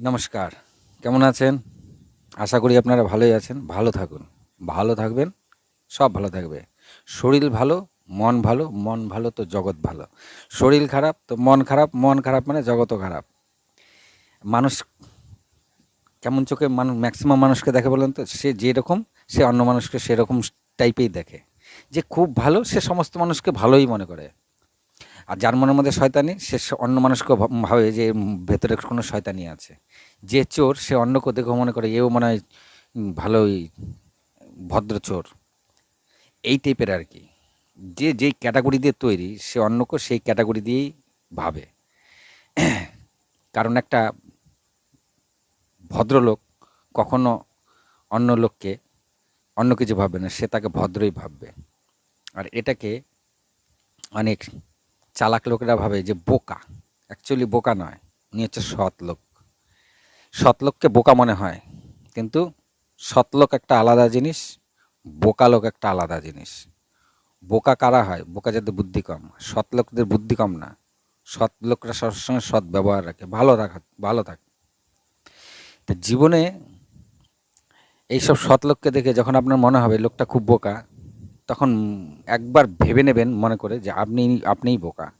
নমস্কার। কেমন আছেন? আশা করি আপনারা ভালোই আছেন। ভালো থাকুন। ভালো থাকবেন, সব ভালো থাকবে। শরীর ভালো, মন ভালো মন ভালো তো জগৎ ভালো। শরীর খারাপ তো মন খারাপ মন খারাপ মানে জগতও খারাপ। মানুষ কেমন চোখে মানুষ ম্যাক্সিমাম মানুষকে দেখে বলেন তো, সে যেরকম, সে অন্য মানুষকে সেরকম টাইপেই দেখে। যে খুব ভালো, সে সমস্ত মানুষকে ভালোই মনে করে। আর যার মনের মধ্যে শয়তানি, সে অন্য মানুষকে ভাবে যে ভেতরে কোনো শয়তানি আছে। যে চোর, সে অন্যকে দেখে মনে করে, এও মনে হয় ভালোই ভদ্র চোর। এই টাইপের আর কি। যে যেই ক্যাটাগরি দিয়ে তৈরি, সে অন্যকে সেই ক্যাটাগরি দিয়েই ভাবে। কারণ একটা ভদ্রলোক কখনো অন্য লোককে, অন্য কিছু ভাববে না, সে তাকে ভদ্রই ভাববে। আর এটাকে অনেক চালাক লোকেরা ভাবে যে বোকা। অ্যাকচুয়ালি বোকা নয়, উনি হচ্ছে সৎ লোক। সৎ লোককে বোকা মনে হয়। কিন্তু সৎ লোক একটা আলাদা জিনিস বোকা লোক একটা আলাদা জিনিস। বোকা কারা হয়? বোকা যাদের বুদ্ধি কম। সৎ লোকদের বুদ্ধি কম না। সৎ লোকরা সবসময় সৎ ব্যবহার রাখে, ভালো রাখা, ভালো থাকে। তো জীবনে এইসব সৎ লোককে দেখে যখন আপনার মনে হবে লোকটা খুব বোকা, তখন একবার ভেবে নেবেন মনে করে যে আপনি আপনিই বোকা।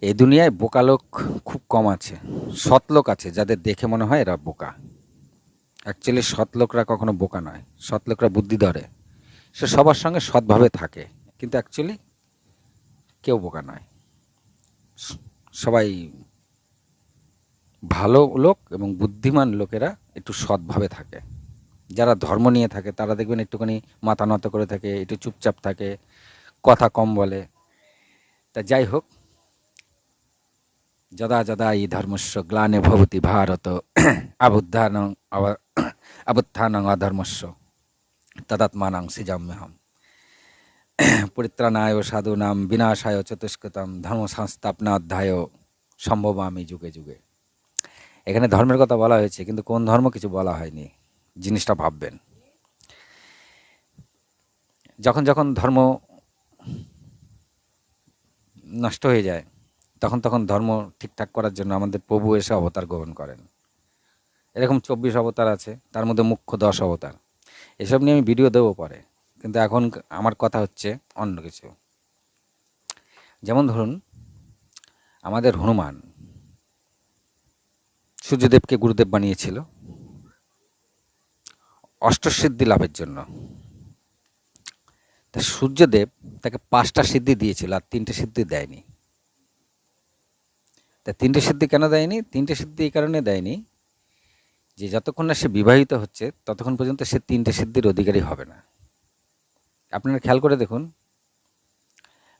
এই দুনিয়ায় বোকা লোক খুব কম আছে। সৎ লোক আছে, যাদের দেখে মনে হয় এরা বোকা। অ্যাকচুয়ালি সৎ লোকরা কখনো বোকা নয়। সৎ লোকরা বুদ্ধি ধরে। সে সবার সঙ্গে সৎভাবে থাকে। কিন্তু অ্যাকচুয়ালি কেউ বোকা নয়। সবাই ভালো লোক এবং বুদ্ধিমান লোকেরা একটু সৎভাবে থাকে। যারা ধর্ম নিয়ে থাকে, তারা দেখবেন একটুখানি মাথা নত করে থাকে, একটু চুপচাপ থাকে, কথা কম বলে। তা যাই হোক যদা যদা ই ধর্মস্য গ্লানে ভবতি ভারত আবুদ্ধান আবুত্থানং অধর্মস্য তদাত্মানাং সিজাম্যহম পরিত্রাণায় সাধুনাম বিনাশায় চতুষ্কৃতম ধর্ম সংস্থাপনা অধ্যায় সম্ভব আমি যুগে যুগে এখানে ধর্মের কথা বলা হয়েছে, কিন্তু কোন ধর্ম কিছু বলা হয়নি, জিনিসটা ভাববেন। যখন যখন ধর্ম নষ্ট হয়ে যায় তখন তখন ধর্ম ঠিকঠাক করার জন্য আমাদের প্রভু এসে অবতার গ্রহণ করেন। এরকম চব্বিশ অবতার আছে, তার মধ্যে মুখ্য দশ অবতার। এসব নিয়ে আমি ভিডিও দেবো পরে, কিন্তু এখন আমার কথা হচ্ছে অন্য কিছু। যেমন ধরুন, আমাদের হনুমান, সূর্যদেবকে গুরুদেব বানিয়েছিল অষ্টসিদ্ধি লাভের জন্য। তা সূর্যদেব তাকে পাঁচটা সিদ্ধি দিয়েছিল, আর তিনটে সিদ্ধি দেয়নি। তা তিনটে সিদ্ধি কেন দেয়নি? তিনটে সিদ্ধি এই কারণে দেয়নি যে যতক্ষণ না সে বিবাহিত হচ্ছে, ততক্ষণ পর্যন্ত সে তিনটে সিদ্ধির অধিকারী হবে না। আপনারা খেয়াল করে দেখুন,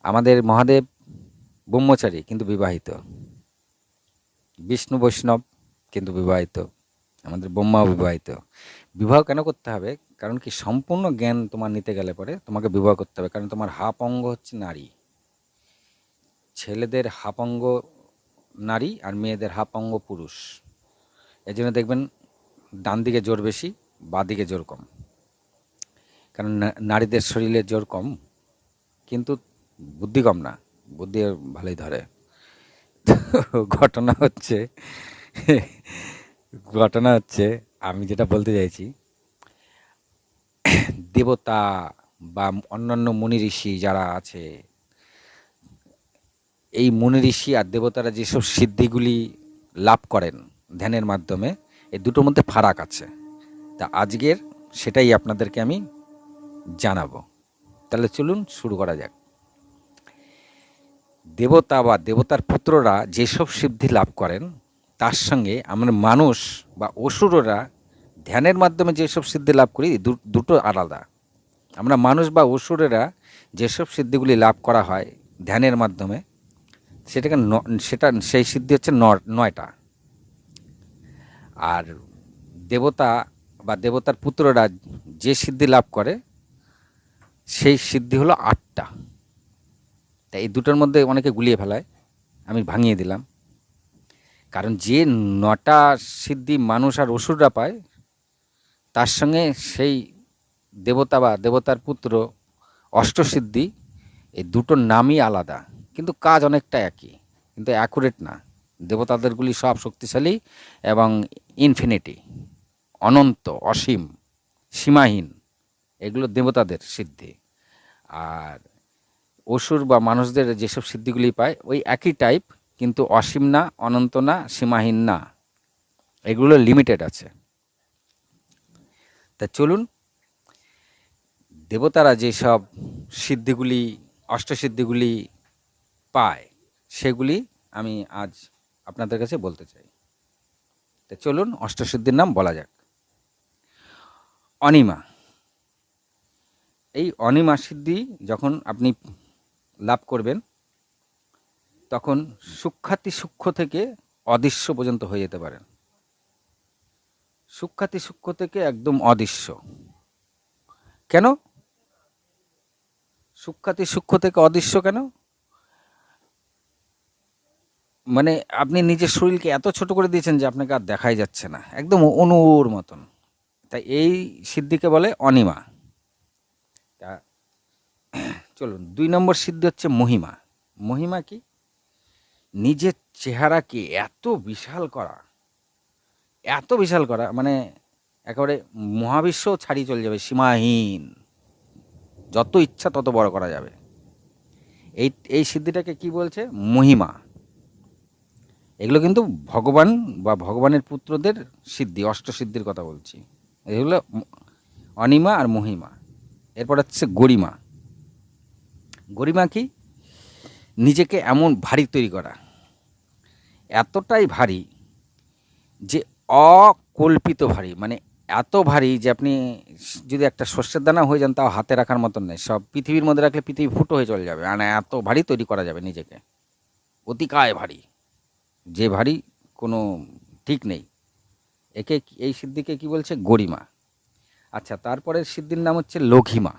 আমাদের মহাদেব ব্রহ্মচারী কিন্তু বিবাহিত। বিষ্ণু, বৈষ্ণব কিন্তু বিবাহিত। আমাদের ব্রহ্মাও বিবাহিত। বিবাহ কেন করতে হবে? কারণ কি সম্পূর্ণ জ্ঞান তোমার নিতে গেলে পরে তোমাকে বিবাহ করতে হবে। কারণ তোমার হাপ অঙ্গ হচ্ছে নারী। ছেলেদের হাপ অঙ্গ নারী আর মেয়েদের হাপ অঙ্গ পুরুষ। এই জন্য দেখবেন ডান দিকে জোর বেশি, বাঁ দিকে জোর কম। কারণ নারীদের শরীরে জোর কম, কিন্তু বুদ্ধি কম না, বুদ্ধি ভালোই ধরে। ঘটনা হচ্ছে ঘটনা হচ্ছে, আমি যেটা বলতে চাইছি, দেবতা বা অন্যান্য মুনি ঋষি যারা আছে এই মুনি ঋষি আর দেবতারা যেসব সিদ্ধিগুলি লাভ করেন ধ্যানের মাধ্যমে, এই দুটোর মধ্যে ফারাক আছে। তা আজকের সেটাই আপনাদেরকে আমি জানাব। তাহলে চলুন শুরু করা যাক। দেবতা বা দেবতার পুত্ররা যেসব সিদ্ধি লাভ করেন, তার সঙ্গে আমরা মানুষ বা অসুররা ধ্যানের মাধ্যমে যেসব সিদ্ধি লাভ করি দুটো আলাদা। আমরা মানুষ বা অসুরেরা যেসব সিদ্ধিগুলি লাভ করা হয় ধ্যানের মাধ্যমে সেটাকে সেটা সেই সিদ্ধি হচ্ছে নয়টা। আর দেবতা বা দেবতার পুত্ররা যে সিদ্ধি লাভ করে, সেই সিদ্ধি হলো আটটা। তাই এই দুটোর মধ্যে অনেকে গুলিয়ে ফেলায়, আমি ভাঙিয়ে দিলাম। কারণ যে নটা সিদ্ধি মানুষ আর অসুররা পায়, তার সঙ্গে সেই দেবতা বা দেবতার পুত্র অষ্টসিদ্ধি, এই দুটোর নামই আলাদা। কিন্তু কাজ অনেকটা একই, কিন্তু অ্যাকুরেট না। দেবতাদেরগুলি সব শক্তিশালী এবং ইনফিনিটি অনন্ত, অসীম, সীমাহীন, এগুলো দেবতাদের সিদ্ধি। আর অসুর বা মানুষদের যেসব সিদ্ধিগুলি পায়, ওই একই টাইপ কিন্তু অসীম না, অনন্ত না, সীমাহীন না, এগুলো লিমিটেড আছে। তা চলুন, দেবতারা যেসব সিদ্ধিগুলি, অষ্টসিদ্ধিগুলি পায়, সেগুলি আমি আজ আপনাদের কাছে বলতে চাই। তা চলুন, অষ্টসিদ্ধির নাম বলা যাক। অনিমা। এই অনিমা সিদ্ধি যখন আপনি লাভ করবেন, তখন সূক্ষাতি সূক্ষ্ম থেকে অদৃশ্য পর্যন্ত হয়ে যেতে পারেন। সূক্ষাতি সূক্ষ্ম থেকে একদম অদৃশ্য। কেন? সূক্ষাতি সূক্ষ্ম থেকে অদৃশ্য কেন? মানে আপনি নিজের শরীরকে এত ছোট করে দিয়েছেন যে আপনাকে আর দেখাই যাচ্ছে না। একদম অনুর মতন। তাই এই সিদ্ধিকে বলে অনিমা। তা, চলুন, দুই নম্বর সিদ্ধি হচ্ছে মহিমা। মহিমা কি? নিজের চেহারাকে এত বিশাল করা। এত বিশাল করা মানে একেবারে মহাবিশ্ব ছাড়িয়ে চলে যাবে, সীমাহীন। যত ইচ্ছা তত বড় করা যাবে। এই এই সিদ্ধিটাকে কি বলছে? মহিমা। এগুলো কিন্তু ভগবান বা ভগবানের পুত্রদের সিদ্ধি, অষ্টসিদ্ধির কথা বলছি। এগুলো অনিমা আর মহিমা। এরপর হচ্ছে গরিমা। গরিমা কি? নিজেকে এমন ভারী তৈরি করা। এতটাই ভারী যে অকল্পিত ভারী। মানে এত ভারী যে আপনি যদি একটা শস্যের দানা হয়ে যান, তাও হাতে রাখার মতন নেই। সব পৃথিবীর মধ্যে রাখলে পৃথিবী ফুটো হয়ে চলে যাবে। মানে এত ভারী তৈরি করা যাবে নিজেকে। অতিকায় ভারী। যে ভারী কোনো ঠিক নেই। একে এই সিদ্ধিকে কি বলছে? গরিমা। আচ্ছা তারপরের সিদ্ধির নাম হচ্ছে লঘিমা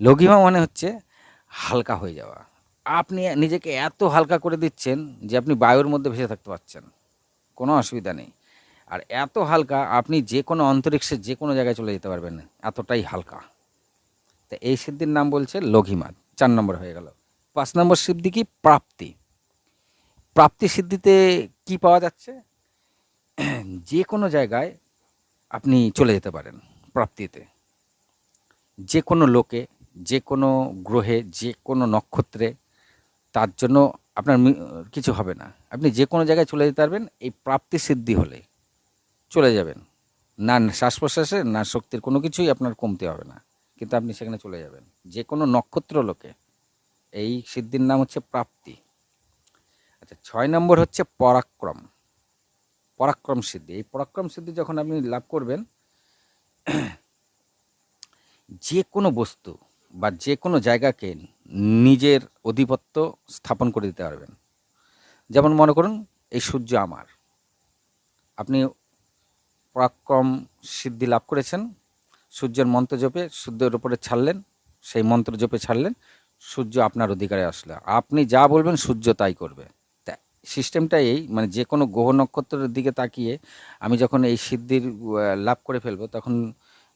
লঘিমা মানে হচ্ছে হালকা হয়ে যাওয়া। আপনি নিজেকে এত হালকা করে দিচ্ছেন যে আপনি বায়ুর মধ্যে ভেসে থাকতে পারছেন। কোনো অসুবিধা নেই। আর এত হালকা আপনি যে কোনো অন্তরিক্ষে যে কোনো জায়গায় চলে যেতে পারবেন, এতটাই হালকা। তো এই সিদ্ধির নাম বলছে লঘিমা চার নম্বর হয়ে গেল। পাঁচ নম্বর সিদ্ধি কি প্রাপ্তি। প্রাপ্তি সিদ্ধিতে কি পাওয়া যাচ্ছে? যে কোনো জায়গায় আপনি চলে যেতে পারেন প্রাপ্তিতে। যে কোনো লোকে, যে কোনো গ্রহে, যে কোনো নক্ষত্রে তার জন্য আপনার কিছু হবে না। আপনি যে কোনো জায়গায় চলে যেতে পারবেন, এই প্রাপ্তি সিদ্ধি হলে চলে যাবেন। না শ্বাস প্রশ্বাসে, না শক্তির কোনো কিছুই আপনার কমতে হবে না, কিন্তু আপনি সেখানে চলে যাবেন। যে কোনো নক্ষত্র লোকে, এই সিদ্ধির নাম হচ্ছে প্রাপ্তি। আচ্ছা ছয় নম্বর হচ্ছে পরাক্রম। পরাক্রম সিদ্ধি। এই পরাক্রম সিদ্ধি যখন আপনি লাভ করবেন, যে কোনো বস্তু বা যে কোনো জায়গাকে নিজের অধিপত্য স্থাপন করে দিতে পারবেন। যেমন মনে করুন, এই সূর্য আমার। আপনি পরাক্রম সিদ্ধি লাভ করেছেন, সূর্যের মন্ত্র জপে সূর্যের উপরে ছাড়লেন, সেই মন্ত্র জপে ছাড়লেন, সূর্য আপনার অধিকারে আসলে। আপনি যা বলবেন সূর্য তাই করবে। সিস্টেমটা এই মানে যে কোনো গ্রহ নক্ষত্রের দিকে তাকিয়ে আমি যখন এই সিদ্ধির লাভ করে ফেলব, তখন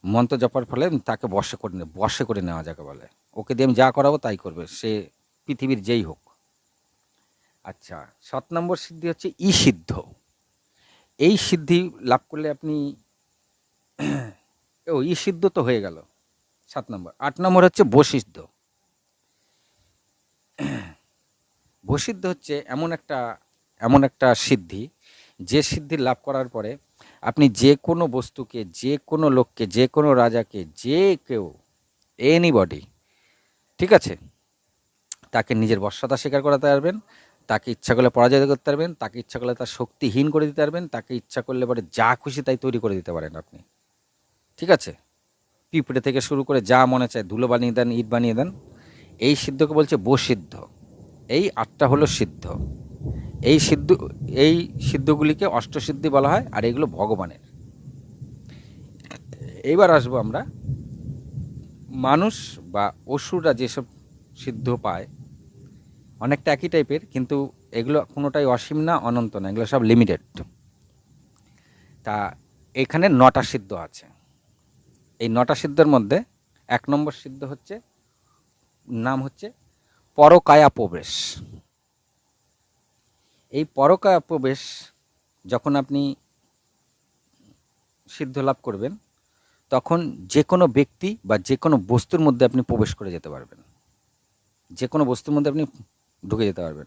মন্ত্র জপার ফলে তাকে বশে করে বশে করে নেওয়া যাকে বলে। ওকে দিয়ে আমি যা করাবো তাই করবে, সে পৃথিবীর যেই হোক। আচ্ছা সাত নম্বর সিদ্ধি হচ্ছে ই সিদ্ধ। এই সিদ্ধি লাভ করলে আপনি, ও ই সিদ্ধ তো হয়ে গেল, সাত নম্বর। আট নম্বর হচ্ছে বসিদ্ধ বসিদ্ধ হচ্ছে এমন একটা এমন একটা সিদ্ধি, যে সিদ্ধি লাভ করার পরে আপনি যে কোনো বস্তুকে, যে কোনো লোককে, যে কোনো রাজাকে, যে কেউ এনিবডি ঠিক আছে? তাকে নিজের বর্ষতা স্বীকার করাতে পারবেন, তাকে ইচ্ছা করলে পরাজয় করতে পারবেন, তাকে ইচ্ছা করলে তার শক্তিহীন করে দিতে পারবেন, তাকে ইচ্ছা করলে পরে যা খুশি তাই তৈরি করে দিতে পারেন আপনি, ঠিক আছে? পিঁপড়ে থেকে শুরু করে যা মনে চায় ধুলো বানিয়ে দেন, ইট বানিয়ে দেন, এই সিদ্ধকে বলছে বসিদ্ধ। এই আটটা হলো সিদ্ধ। এই সিদ্ধ, এই সিদ্ধগুলিকে অষ্টসিদ্ধি বলা হয়, আর এগুলো ভগবানের। এইবার আসব আমরা। মানুষ বা অসুররা যেসব সিদ্ধ পায়, অনেকটা একই টাইপের, কিন্তু এগুলো কোনোটাই অসীম না, অনন্ত না, এগুলো সব লিমিটেড তা এখানে নটা সিদ্ধ আছে। এই নটা সিদ্ধের মধ্যে এক নম্বর সিদ্ধ হচ্ছে, নাম হচ্ছে পরকায়া প্রবেশ। এই পরকা প্রবেশ যখন আপনি সিদ্ধ লাভ করবেন, তখন যে কোনো ব্যক্তি বা যে কোনো বস্তুর মধ্যে আপনি প্রবেশ করে যেতে পারবেন। যে কোনো বস্তুর মধ্যে আপনি ঢুকে যেতে পারবেন।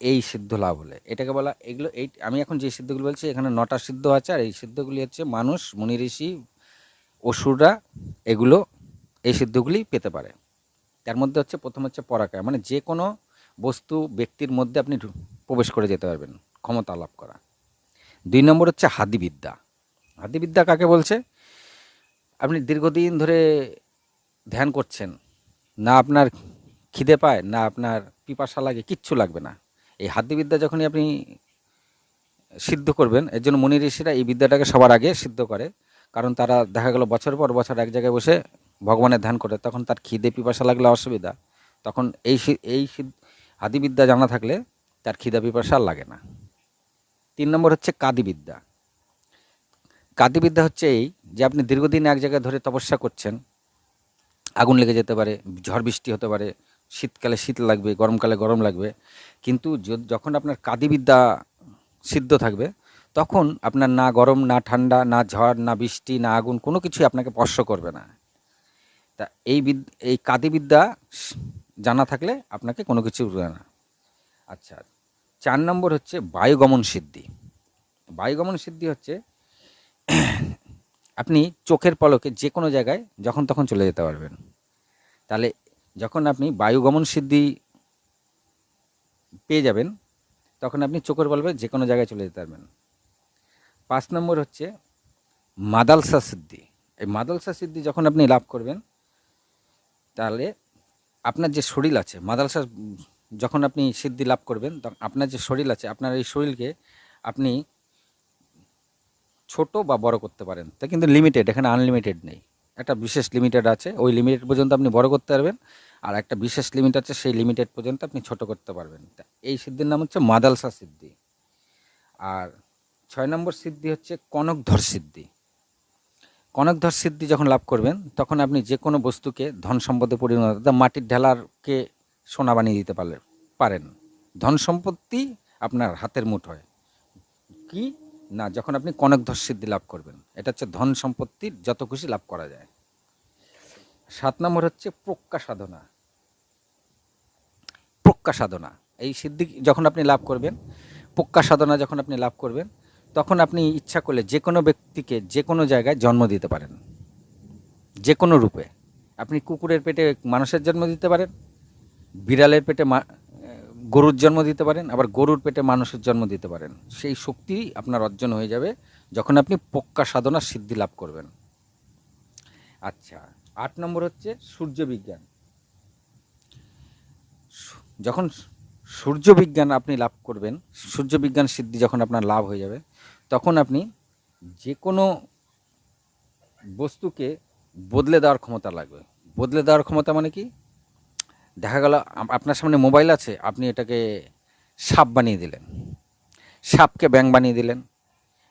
এই সিদ্ধ লাভ হলে। এটাকে বলা, এগুলো, এই, আমি এখন যে সিদ্ধগুলো বলছি, এখানে নটা সিদ্ধ আছে, আর এই সিদ্ধগুলি হচ্ছে মানুষ, মুনি ঋষি, অসুররা, এগুলো এই সিদ্ধগুলি পেতে পারে। তার মধ্যে হচ্ছে প্রথম হচ্ছে পরাকায় মানে যে কোনো বস্তু ব্যক্তির মধ্যে আপনি প্রবেশ করে যেতে পারবেন, ক্ষমতা লাভ করা। দুই নম্বর হচ্ছে হাদিবিদ্যা। হাদিবিদ্যা কাকে বলছে? আপনি দীর্ঘদিন ধরে ধ্যান করছেন, না আপনার খিদে পায়, না আপনার পিপাসা লাগে, কিচ্ছু লাগবে না। এই হাদিবিদ্যা যখনই আপনি সিদ্ধ করবেন, এর জন্য মুনি ঋষিরা এই বিদ্যাটাকে সবার আগে সিদ্ধ করে। কারণ তারা দেখা গেল বছর পর বছর এক জায়গায় বসে ভগবানের ধ্যান করে, তখন তার খিদে পিপাসা লাগলে অসুবিধা। তখন এই এই আদিবিদ্যা জানা থাকলে তার খিদা পিপাসা লাগে না। তিন নম্বর হচ্ছে কাদিবিদ্যা। কাদিবিদ্যা হচ্ছে এই যে আপনি দীর্ঘদিন এক জায়গায় ধরে তপস্যা করছেন, আগুন লেগে যেতে পারে, ঝড় বৃষ্টি হতে পারে, শীতকালে শীত লাগবে, গরমকালে গরম লাগবে, কিন্তু যখন আপনার কাদিবিদ্যা সিদ্ধ থাকবে, তখন আপনার না গরম, না ঠান্ডা, না ঝড়, না বৃষ্টি, না আগুন কোনো কিছুই আপনাকে স্পর্শ করবে না। তা এই বিদ, এই কাদিবিদ্যা জানা থাকলে আপনাকে কোনো কিছু না। আচ্ছা চার নম্বর হচ্ছে বায়ুগমন সিদ্ধি। বায়ুগমন সিদ্ধি হচ্ছে আপনি চোখের পলকে যে কোনো জায়গায় যখন তখন চলে যেতে পারবেন। তাহলে যখন আপনি বায়ুগমন সিদ্ধি পেয়ে যাবেন, তখন আপনি চোখের পলকে যে কোনো জায়গায় চলে যেতে পারবেন। পাঁচ নম্বর হচ্ছে মাদালসা সিদ্ধি। এই মাদালসা সিদ্ধি যখন আপনি লাভ করবেন তাহলে আপনার যে শরীর আছে মাদালসা যখন আপনি সিদ্ধি লাভ করবেন, তখন আপনার যে শরীর আছে, আপনার এই শরীরকে আপনি ছোট বা বড় করতে পারেন। তা কিন্তু লিমিটেড এখানে আনলিমিটেড নেই। একটা বিশেষ লিমিটেড আছে, ওই লিমিটেড পর্যন্ত আপনি বড় করতে পারবেন, আর একটা বিশেষ লিমিট আছে, সেই লিমিটেড পর্যন্ত আপনি ছোট করতে পারবেন। তা এই সিদ্ধির নাম হচ্ছে মাদালসা সিদ্ধি। আর ছয় নম্বর সিদ্ধি হচ্ছে কনকধর সিদ্ধি। কনকধর সিদ্ধি যখন লাভ করবেন, তখন আপনি যে কোনো বস্তুকে ধন সম্পদে পরিণত মাটির ঢেলারকে সোনা বানিয়ে দিতে পারলে, পারেন। ধন সম্পত্তি আপনার হাতের মুঠোয়। কি? না, যখন আপনি কনকধর সিদ্ধি লাভ করবেন। এটা হচ্ছে ধন সম্পত্তির যত খুশি লাভ করা যায়। সাত নম্বর হচ্ছে প্রজ্ঞা সাধনা। প্রজ্ঞা সাধনা। এই সিদ্ধি যখন আপনি লাভ করবেন, প্রজ্ঞা সাধনা যখন আপনি লাভ করবেন তখন আপনি ইচ্ছা করলে যে কোনো ব্যক্তিকে যে কোনো জায়গায় জন্ম দিতে পারেন। যে কোনো রূপে। আপনি কুকুরের পেটে মানুষের জন্ম দিতে পারেন, বিড়ালের পেটে গরুর জন্ম দিতে পারেন, আবার গরুর পেটে মানুষের জন্ম দিতে পারেন। সেই শক্তি আপনার অর্জন হয়ে যাবে যখন আপনি পক্কা সাধনা সিদ্ধি লাভ করবেন। আচ্ছা আট নম্বর হচ্ছে সূর্য বিজ্ঞান। যখন সূর্য বিজ্ঞান আপনি লাভ করবেন। সূর্য বিজ্ঞান সিদ্ধি যখন আপনার লাভ হয়ে যাবে, তখন আপনি যে কোনো বস্তুকে বদলে দেওয়ার ক্ষমতা লাগবে। বদলে দেওয়ার ক্ষমতা মানে কি? দেখা গেল আপনার সামনে মোবাইল আছে, আপনি এটাকে সাপ বানিয়ে দিলেন। সাপকে ব্যাং বানিয়ে দিলেন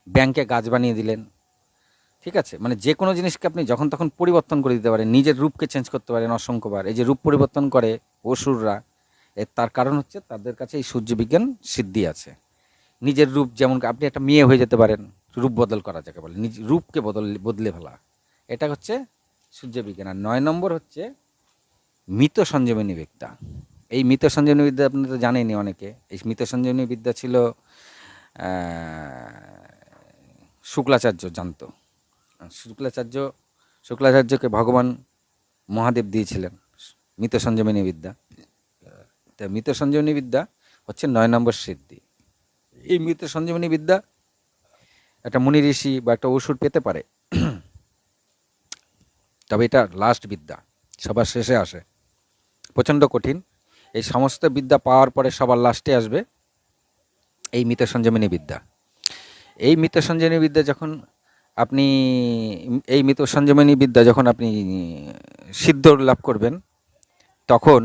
ব্যাংকে গাছ বানিয়ে দিলেন। ঠিক আছে? মানে যে কোনো জিনিসকে আপনি যখন তখন পরিবর্তন করে দিতে পারেন, নিজের রূপকে চেঞ্জ করতে পারেন অসংখ্যবার। এই যে রূপ পরিবর্তন করে অসুররা এর তার কারণ হচ্ছে তাদের কাছে এই সূর্য বিজ্ঞান সিদ্ধি আছে। নিজের রূপ যেমন আপনি একটা মেয়ে হয়ে যেতে পারেন, রূপ বদল করা যাকে বলে, নিজ রূপকে বদল, বদলে ফেলা। এটা হচ্ছে সূর্য বিজ্ঞান আর নয় নম্বর হচ্ছে মৃত সঞ্জীবনী বিদ্যা। এই মৃত সঞ্জীবনী বিদ্যা আপনি তো জানেনই অনেকে। এই মৃত সঞ্জীবনী বিদ্যা ছিল শুক্লাচার্য জানতো। শুক্লাচার্য, শুক্লাচার্যকে ভগবান মহাদেব দিয়েছিলেন, মৃত সঞ্জীবনী বিদ্যা। তা মৃত সঞ্জীবনী বিদ্যা হচ্ছে নয় নম্বর সিদ্ধি। এই মৃত সঞ্জীবনী বিদ্যা একটা মুনি ঋষি বা একটা ওষুধ পেতে পারে। তবে এটা লাস্ট বিদ্যা, সবার শেষে আসে। প্রচণ্ড কঠিন। এই সমস্ত বিদ্যা পাওয়ার পরে সবার লাস্টে আসবে এই মৃত সঞ্জীবনী বিদ্যা এই মৃত সঞ্জীবনী বিদ্যা যখন আপনি, এই মৃত সঞ্জীবনী বিদ্যা যখন আপনি সিদ্ধ লাভ করবেন, তখন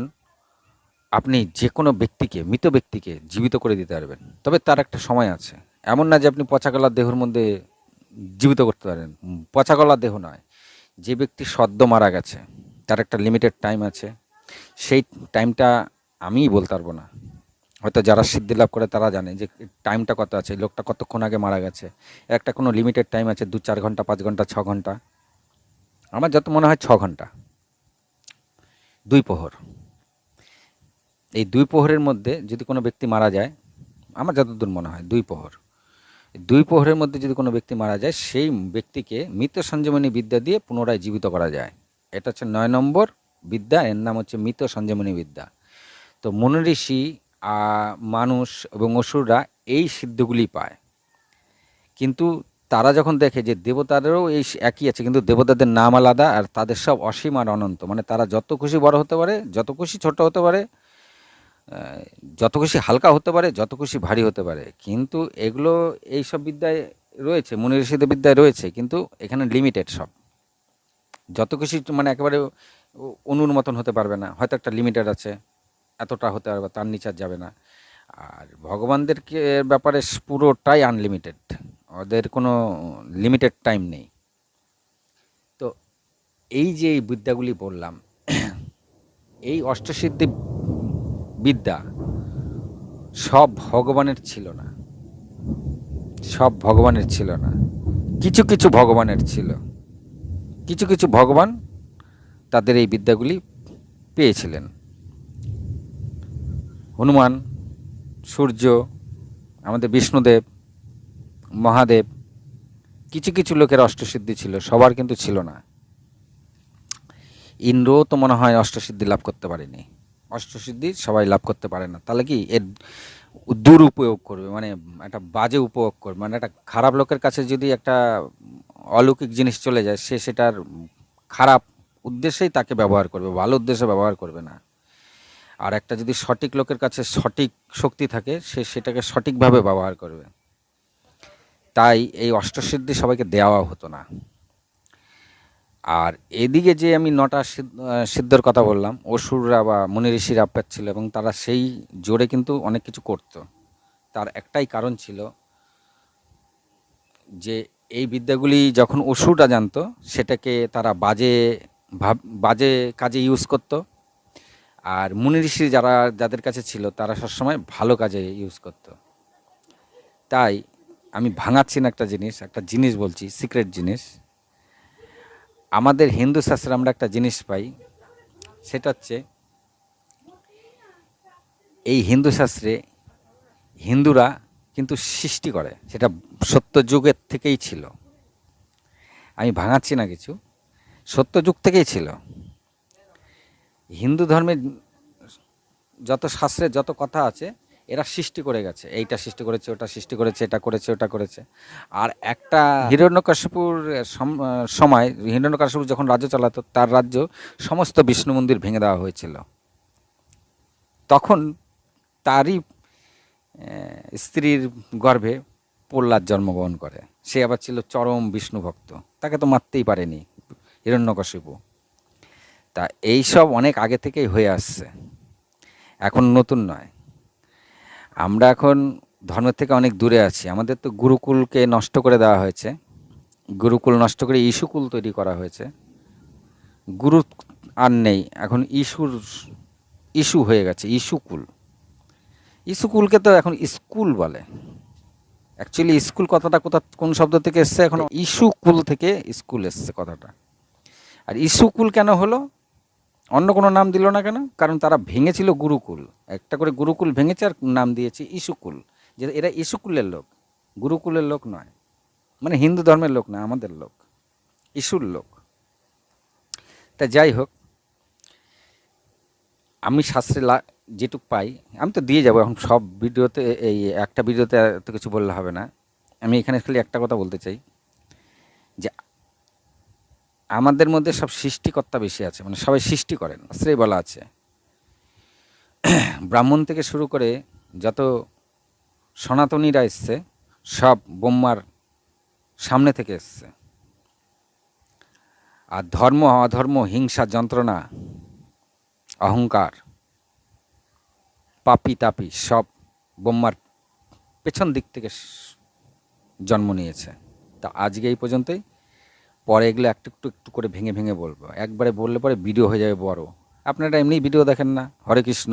আপনি যে কোনো ব্যক্তিকে মৃত ব্যক্তিকে জীবিত করে দিতে পারবেন। তবে তার একটা সময় আছে। এমন না যে আপনি পচাগলার দেহর মধ্যে জীবিত করতে পারেন। উম, পচাগলার দেহ নয়। যে ব্যক্তি সদ্য মারা গেছে তার একটা লিমিটেড টাইম আছে। সেই টাইমটা আমিই বলতে পারব না। হয়তো যারা সিদ্ধি লাভ করে তারা জানে যে টাইমটা কত আছে লোকটা কতক্ষণ আগে মারা গেছে। একটা কোনো লিমিটেড টাইম আছে দু চার ঘণ্টা পাঁচ ঘণ্টা ছ ঘণ্টা। আমার যত মনে হয় ছ ঘণ্টা। দুই প্রহর। এই দুই প্রহরের মধ্যে যদি কোনো ব্যক্তি মারা যায়, আমার যতদূর মনে হয়, দুই প্রহর। দুই প্রহরের মধ্যে যদি কোনো ব্যক্তি মারা যায়, সেই ব্যক্তিকে মৃত সঞ্জীবনী বিদ্যা দিয়ে পুনরায় জীবিত করা যায়। এটা হচ্ছে নয় নম্বর বিদ্যা, এর নাম হচ্ছে মৃত সঞ্জীবনী বিদ্যা। তো মনি ঋষি মানুষ এবং অসুররা এই সিদ্ধগুলি পায়। কিন্তু তারা যখন দেখে যে দেবতাদেরও এই একই আছে, কিন্তু দেবতাদের নাম আলাদা আর তাদের সব অসীম আর অনন্ত মানে তারা যত খুশি বড় হতে পারে, যত খুশি ছোট হতে পারে যত খুশি হালকা হতে পারে, যত খুশি ভারী হতে পারে। কিন্তু এগুলো, এই সব বিদ্যায় রয়েছে, মুনি ঋষিদের বিদ্যায় রয়েছে, কিন্তু এখানে লিমিটেড সব। যত খুশি মানে একেবারে অনুর মতন হতে পারবে না। হয়তো একটা লিমিটেড আছে, এতটা হতে পারবে, তার নিচে আর যাবে না। আর ভগবানদেরকে ব্যাপারে পুরোটাই আনলিমিটেড ওদের কোনো লিমিটেড টাইম নেই। তো এই যে এই বিদ্যাগুলি বললাম, এই অষ্টসিদ্ধি বিদ্যা সব ভগবানের ছিল না। সব ভগবানের ছিল না। কিছু কিছু ভগবানের ছিল। কিছু কিছু ভগবান তাদের এই বিদ্যাগুলি পেয়েছিলেন। হনুমান, সূর্য, আমাদের বিষ্ণুদেব, মহাদেব, কিছু কিছু লোকের অষ্টসিদ্ধি ছিল, সবার কিন্তু ছিল না। ইন্দ্রও তো মনে হয় অষ্টসিদ্ধি লাভ করতে পারেনি। অষ্টসিদ্ধি সবাই লাভ করতে পারে না। তাহলে কি এর দুরুপয়োগ করবে? মানে একটা বাজে উপয়োগ করবে। মানে একটা খারাপ লোকের কাছে যদি একটা অলৌকিক জিনিস চলে যায়, সে সেটার খারাপ উদ্দেশ্যেই তাকে ব্যবহার করবে, ভালো উদ্দেশ্যে ব্যবহার করবে না। আর একটা যদি সঠিক লোকের কাছে সঠিক শক্তি থাকে, সে সেটাকে সঠিকভাবে ব্যবহার করবে। তাই এই অষ্টসিদ্ধি সবাইকে দেওয়া হতো না। আর এদিকে যে আমি নটা সিদ্ধ- সিদ্ধর কথা বললাম, অসুররা বা মুনি ঋষিরা ছিল এবং তারা সেই জোরে কিন্তু অনেক কিছু করত। তার একটাই কারণ ছিল যে এই বিদ্যাগুলি যখন অসুররা জানতো, সেটাকে তারা বাজে ভাব, বাজে কাজে ইউজ করতো। আর মুনি ঋষি যারা, যাদের কাছে ছিল, তারা সবসময় ভালো কাজে ইউজ করতো। তাই আমি ভাঙাচ্ছি না একটা জিনিস একটা জিনিস বলছি সিক্রেট জিনিস। আমাদের হিন্দু শাস্ত্রে আমরা একটা জিনিস পাই, সেটা হচ্ছে এই হিন্দু শাস্ত্রে হিন্দুরা কিন্তু সৃষ্টি করে, সেটা সত্য যুগের থেকেই ছিল। আমি ভাঙাচ্ছি না কিছু, সত্য যুগ থেকেই ছিল। হিন্দু ধর্মের যত শাস্ত্রে যত কথা আছে এরা সৃষ্টি করে গেছে। এইটা সৃষ্টি করেছে, ওটা সৃষ্টি করেছে, এটা করেছে, ওটা করেছে। আর একটা হিরণ্যকশ্যপুর সম- সময় হিরণ্যকশ্যপুর যখন রাজ্য চালাতো, তার রাজ্য সমস্ত বিষ্ণু মন্দির ভেঙে দেওয়া হয়েছিল। তখন তারই স্ত্রীর গর্ভে প্রহ্লাদ জন্মগ্রহণ করে। সে আবার ছিল চরম বিষ্ণু ভক্ত। তাকে তো মারতেই পারেনি হিরণ্যকশিপু। তা এই সব অনেক আগে থেকেই হয়ে আসছে। এখন নতুন নয়। আমরা এখন ধর্মের থেকে অনেক দূরে আছি। আমাদের তো গুরুকুলকে নষ্ট করে দেওয়া হয়েছে। গুরুকুল নষ্ট করে ইস্যুকুল তৈরি করা হয়েছে। গুরু আর নেই, এখন ইস্যুর ইস্যু হয়ে গেছে ইস্যুকুল ইস্যুকুলকে তো এখন স্কুল বলে। অ্যাকচুয়ালি স্কুল কথাটা কোথা কোন শব্দ থেকে এসছে? এখন ইস্যুকুল থেকে স্কুল এসছে কথাটা। আর ইস্যুকুল কেন হলো? অন্য কোনো নাম দিল না কেন? কারণ তারা ভেঙেছিল গুরুকুল। একটা করে গুরুকুল ভেঙেছে আর নাম দিয়েছে ইস্যুকুল যে এরা ইস্যুকুলের লোক। গুরুকুলের লোক নয়। মানে হিন্দু ধর্মের লোক না, আমাদের লোক। ইস্যুর লোক। তা যাই হোক, আমি শাস্ত্রে যেটুক পাই, আমি তো দিয়ে যাব এখন সব ভিডিওতে, এই একটা ভিডিওতে এত কিছু বললে হবে না। আমি এখানে খালি একটা কথা বলতে চাই। যে আমাদের মধ্যে সব সৃষ্টিকর্তা বেশি আছে মানে সবাই সৃষ্টি করেন শ্রেয় বলা আছে। ব্রাহ্মণ থেকে শুরু করে যত সনাতনীরা এসছে, সব বোম্মার সামনে থেকে এসছে। আর ধর্ম, অধর্ম, হিংসা, যন্ত্রণা, অহংকার, পাপি, তাপি, সব বোম্মার পেছন দিক থেকে জন্ম নিয়েছে। তা আজকে এই পর্যন্তই। পরে এগুলো একটু একটু একটু করে ভেঙে ভেঙে বলব। একবারে বললে পরে ভিডিও হয়ে যাবে বড়। আপনারা এমনি ভিডিও দেখেন না? হরে কৃষ্ণ।